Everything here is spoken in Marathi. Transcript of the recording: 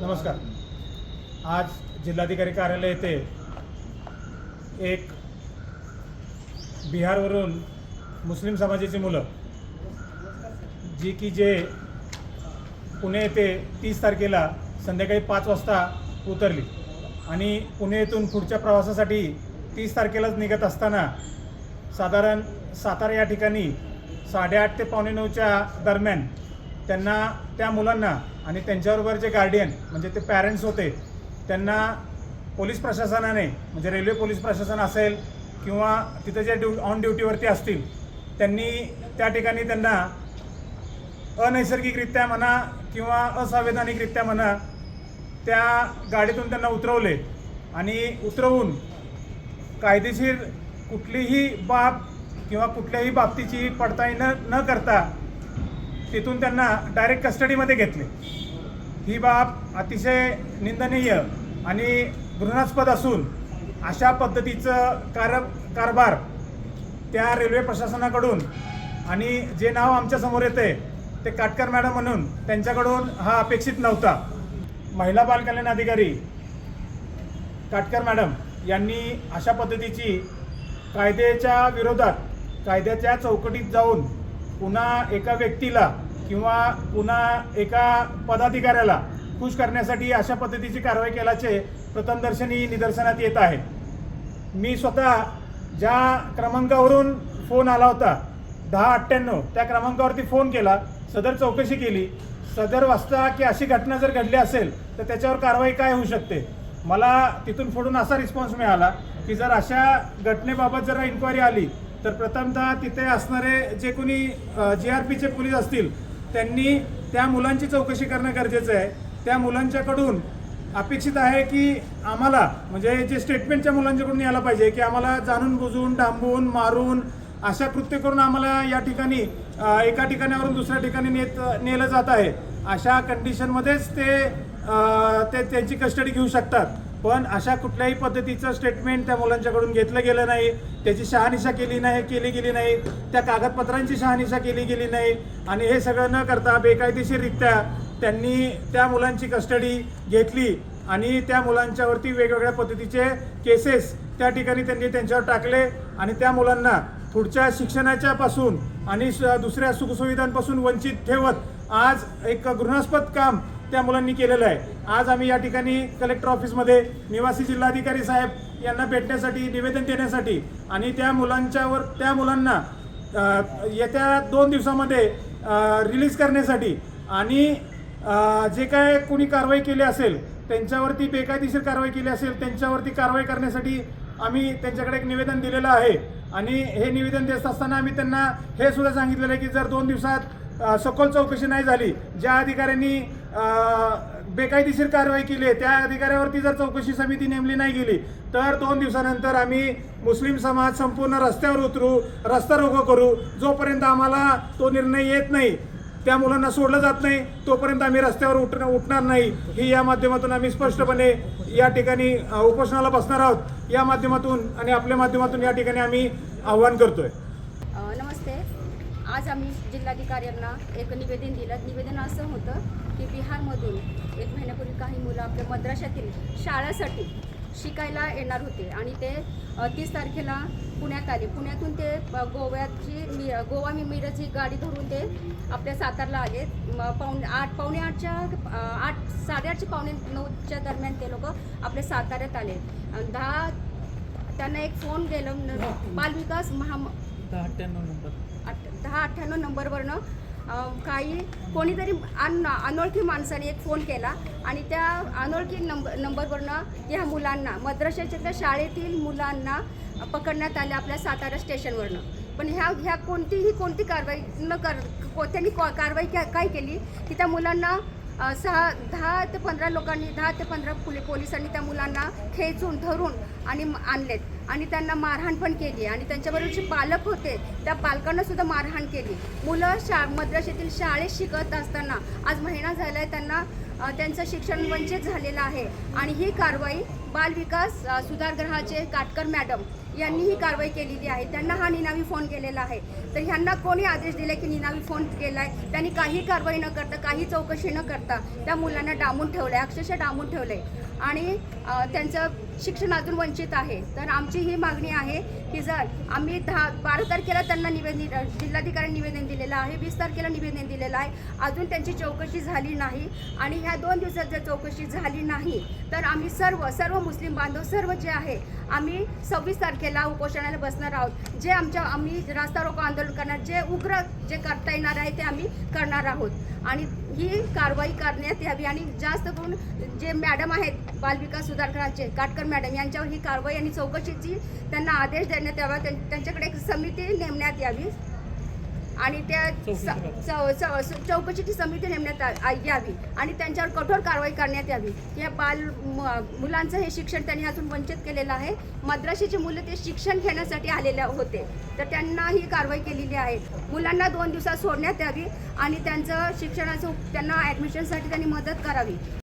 नमस्कार. आज जिल्हाधिकारी कार्यालय येथे एक बिहारवरून मुस्लिम समाजाची मुलं जी की जे पुणे येथे तीस तारखेला संध्याकाळी पाच वाजता उतरली आणि पुणे येथून पुढच्या प्रवासासाठी तीस तारखेलाच निघत असताना साधारण सातारा या ठिकाणी साडेआठ ते पावणे नऊच्या दरम्यान त्यांना त्या मुलांना आणि त्यांच्याबरोबर जे गार्डियन म्हणजे ते पॅरेंट्स होते त्यांना पोलीस प्रशासनाने म्हणजे रेल्वे पोलीस प्रशासन असेल किंवा तिथं जे ड्यू ऑन ड्युटीवरती असतील त्यांनी त्या ठिकाणी त्यांना अनैसर्गिकरित्या म्हणा किंवा असंवैधानिकरित्या म्हणा त्या गाडीतून त्यांना उतरवले आणि उतरवून कायदेशीर कुठलीही बाब किंवा कुठल्याही बाबतीची पडताळणी न न करता तिथून त्यांना डायरेक्ट कस्टडीमध्ये घेतले. ही बाब अतिशय निंदनीय आणि घृणास्पद असून अशा पद्धतीचं कार कारभार त्या रेल्वे प्रशासनाकडून आणि जे नाव आमच्यासमोर येते ते काटकर मॅडम म्हणून त्यांच्याकडून हा अपेक्षित नव्हता. महिला बालकल्याण अधिकारी काटकर मॅडम यांनी अशा पद्धतीची कायद्याच्या विरोधात कायद्याच्या चौकटीत जाऊन पुन्हा एका व्यक्तीला किंवा पुन्हा एका पदाधिकाऱ्याला खुश करण्यासाठी अशा पद्धतीची कारवाई केल्याचे प्रथमदर्शनी निदर्शनात येत आहे. मी स्वतः ज्या क्रमांकावरून फोन आला होता दहा अठ्ठ्याण्णव त्या क्रमांकावरती फोन केला सदर चौकशी केली. सदर वाजता की अशी घटना जर घडली असेल तर त्याच्यावर कारवाई काय होऊ शकते? मला तिथून फोडून असा रिस्पॉन्स मिळाला की जर अशा घटनेबाबत जर इन्क्वायरी आली तर प्रथमतः तिथे असणारे जे कोणी जी आर पीचे पोलीस असतील त्यांनी त्या मुलांची चौकशी करणं गरजेचं आहे. त्या मुलांच्याकडून अपेक्षित आहे की आम्हाला म्हणजे जे स्टेटमेंटच्या मुलांच्याकडून यायला पाहिजे की आम्हाला जाणून बुजून डांबून मारून अशा कृत्य करून आम्हाला या ठिकाणी एका ठिकाणावरून दुसऱ्या ठिकाणी नेत नेलं जात आहे. अशा कंडिशनमध्येच ते ते त्यांची कस्टडी घेऊ शकतात. पण अशा कुठल्याही पद्धतीचं स्टेटमेंट त्या मुलांच्याकडून घेतलं गेलं नाही. त्याची शहानिशा केली नाही केली गेली नाही. त्या कागदपत्रांची शहानिशा केली गेली नाही. आणि हे सगळं न करता बेकायदेशीररित्या त्यांनी त्या मुलांची कस्टडी घेतली आणि त्या मुलांच्यावरती वेगवेगळ्या पद्धतीचे केसेस त्या ठिकाणी त्यांनी त्यांच्यावर टाकले आणि त्या मुलांना पुढच्या शिक्षणाच्या पासून आणि स- दुसऱ्या सुखसुविधांपासून वंचित ठेवत आज एक घृणास्पद काम त्या मुलांनी केलेलं आहे. आज आम्ही या ठिकाणी कलेक्टर ऑफिसमध्ये निवासी जिल्हाधिकारी साहेब यांना भेटण्यासाठी निवेदन देण्यासाठी आणि त्या मुलांच्यावर त्या मुलांना येत्या दोन दिवसामध्ये रिलीज करण्यासाठी आणि जे काय कोणी कारवाई केली असेल त्यांच्यावरती बेकायदेशीर कारवाई केली असेल त्यांच्यावरती कारवाई करण्यासाठी आम्ही त्यांच्याकडे एक निवेदन दिलेलं आहे. आणि हे निवेदन देत असताना आम्ही त्यांना हे सुद्धा सांगितलेलं आहे की जर दोन दिवसात सखोल चौकशी नाही झाली ज्या अधिकाऱ्यांनी बेकायदेशीर कारवाई केली आहे. त्या अधिकाऱ्यावरती जर चौकशी समिती नेमली नाही गेली तर दोन दिवसानंतर आम्ही मुस्लिम समाज संपूर्ण रस्त्यावर उतरू रस्ता रोको करू. जोपर्यंत आम्हाला तो निर्णय येत नाही त्या मुलांना सोडलं जात नाही तोपर्यंत आम्ही रस्त्यावर उठणं उठणार नाही. ही या माध्यमातून आम्ही स्पष्टपणे या ठिकाणी उपोषणाला बसणार आहोत. या माध्यमातून आणि आपल्या माध्यमातून या ठिकाणी आम्ही आव्हान करतोय. आहे आज आम्ही जिल्हाधिकाऱ्यांना एक निवेदन दिलं. निवेदन असं होतं की बिहारमधून एक महिन्यापूर्वी काही मुलं आपल्या मद्राशातील शाळेसाठी शिकायला येणार होते आणि ते तीस तारखेला पुण्यात आले. पुण्यातून ते गोव्याची मी गोवा मी मिरज ही गाडी धरून ते आपल्या सातारला आले. पावणे आठ पावणे आठच्या आठ साडेआठच्या पावणे नऊच्या दरम्यान ते लोक आपल्या साताऱ्यात आले. दहा त्यांना एक फोन गेलं. बालविकास महा अठ- दहा अठ्ठ्याण्णव नंबरवरनं काही कोणीतरी अन अनोळखी माणसाने एक फोन केला आणि त्या अनोळखी नंबर नंबरवरनं ह्या मुलांना मद्रशाच्या शाळेतील मुलांना पकडण्यात आले आपल्या सातारा स्टेशनवरनं. पण ह्या ह्या कोणतीही कोणती कारवाई न कर को- त्यांनी को- कारवाई क्या- काय केली की त्या मुलांना सहा दहा ते पंधरा लोकांनी दहा ते पंधरा पुले पोलिसांनी त्या मुलांना खेचून धरून आणि आणलेत. आणि त्यांना मारहाण पण केली. आणि त्यांच्याबरोबर जे पालक होते त्या पालकांना सुद्धा मारहाण केली. मुलं शा मद्रासेतील शाळेत शिकत असताना आज महिना झाला आहे त्यांना त्यांचं शिक्षण वंचित झालेलं आहे. आणि ही कारवाई बालविकास सुधारगृहाचे काटकर मॅडम यांनी ही कारवाई केलेली आहे. त्यांना हा निनावी फोन केलेला आहे. तर ह्यांना कोणी आदेश दिले की निनावी फोन केला आहे त्यांनी काही कारवाई न करता काही चौकशी न करता त्या मुलांना डांबून ठेवलं आहे अक्षरशः डांबून ठेवलं आहे आणि त्यांचं शिक्षण अजून वंचित आहे. तर आमची ही मागणी आहे की जर आम्ही दहा बारा तारखेला त्यांना निवेदन जिल्हाधिकारी निवेदन दिलेलं आहे वीस तारखेला निवेदन दिलेलं आहे. अजून त्यांची चौकशी झाली नाही आणि ह्या दोन दिवसात जर चौकशी झाली नाही तर आम्ही सर्व सर्व मुस्लिम बांधव सर्व जे आहे आम्ही सव्वीस तारखेला उपोषणाला बसणार आहोत. जे आमच्या आम्ही रास्ता रोको आंदोलन करणार जे उग्र जे करता येणार आहे ते आम्ही करणार आहोत. आणि ही कारवाई करण्यात यावी आणि जास्त करून जे मॅडम आहेत बालविकास सुधारकरांचे काटकर मॅडम यांच्यावर ही कारवाई आणि चौकशीची त्यांना आदेश देण्यात यावा. त्यांच्याकडे एक समिती नेमण्यात यावी. आणि त्या स- चौ- चौकशीची समिती नेमण्यात आ- यावी आणि त्यांच्यावर कठोर कारवाई करण्यात यावी. या बाल म- मुलांचं हे शिक्षण त्यांनी अजून वंचित केलेलं आहे. मद्रासीची मुलं ते शिक्षण घेण्यासाठी आलेले होते. तर त्यांना ही कारवाई केलेली आहे. मुलांना दोन दिवसात सोडण्यात यावी आणि त्यांचं शिक्षणाचं त्यांना ॲडमिशनसाठी त्यांनी मदत करावी.